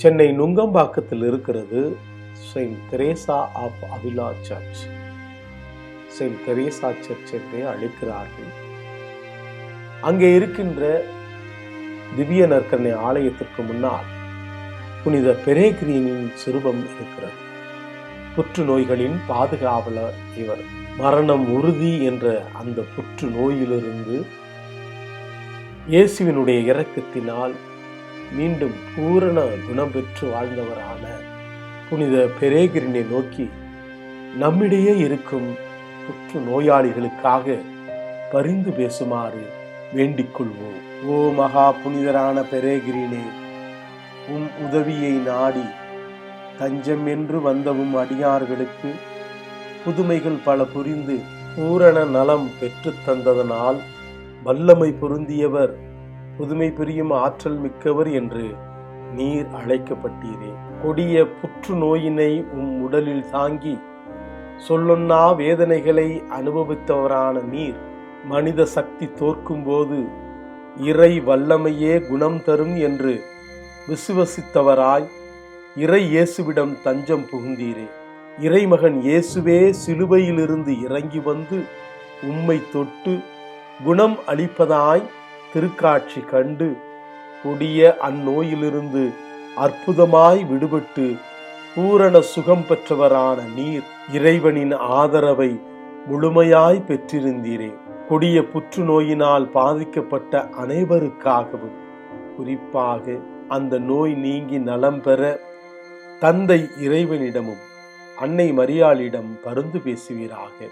சென்னை நுங்கம்பாக்கத்தில் இருக்கிறது Saint Teresa of Avila church Saint Teresa church என்றே அழைக்கிறார்கள். அங்கே இருக்கின்ற திவ்ய நற்கரணை ஆலயத்திற்கு முன்னால் புனித பெரேகிரீனின் சிறுவம் இருக்கிறது. புற்றுநோய்களின் பாதுகாவலர் இவர். மரணம் உறுதி என்ற அந்த புற்று நோயிலிருந்து இயேசுவினுடைய இறக்கத்தினால் மீண்டும் பூரண குணம் பெற்று வாழ்ந்தவரான புனித பெரேகிரினை நோக்கி நம்மிடையே இருக்கும் புற்று நோயாளிகளுக்காக பரிந்து பேசுமாறு வேண்டிக் கொள்வோம் ஓ மகா புனிதரான பெரேகிரினே உம் உதவியை நாடி தஞ்சம் என்று வந்தவும் அடியார்களுக்கு புதுமைகள் பல புரிந்து பூரண நலம் பெற்றுத் தந்ததனால் வல்லமை பொருந்தியவர் புதுமை புரியும் ஆற்றல் மிக்கவர் என்று நீர் அழைக்கப்பட்டீரே. கொடிய புற்றுநோயினை உம் உடலில் தாங்கி சொல்லொன்னா வேதனைகளை அனுபவித்தவரான நீர் மனித சக்தி தோற்கும்போது இறை வல்லமையே குணம் தரும் என்று விசுவசித்தவராய் இறை இயேசுவிடம் தஞ்சம் புகுந்தீரே. இறைமகன் இயேசுவே சிலுவையிலிருந்து இறங்கி வந்து உம்மை தொட்டு குணம் அளிப்பதாய் திருக்காட்சி கண்டு கொடிய அந்நோயிலிருந்து அற்புதமாய் விடுபட்டு பூரண சுகம் பெற்றவரான நீர் இறைவனின் ஆதரவை முழுமையாய் பெற்றிருந்தீரே. கொடிய புற்றுநோயினால் பாதிக்கப்பட்ட அனைவருக்காகவும். குறிப்பாக அந்த நோய் நீங்கி நலம் பெற தந்தை இறைவனிடமும் அன்னை மரியாளிடம் பருந்து பேசுவீராக.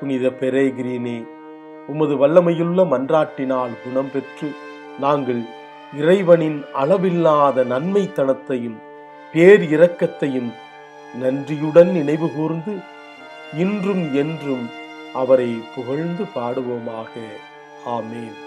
புனித பெரேகிரீனே உமது வல்லமையுள்ள மன்றாட்டினால் குணம் பெற்று நாங்கள் இறைவனின் அளவில்லாத நன்மைத்தனத்தையும் பேர் இரக்கத்தையும் நன்றியுடன் நினைவு கூர்ந்து இன்றும் என்றும் அவரை புகழ்ந்து பாடுவோமாக. ஆமேன்.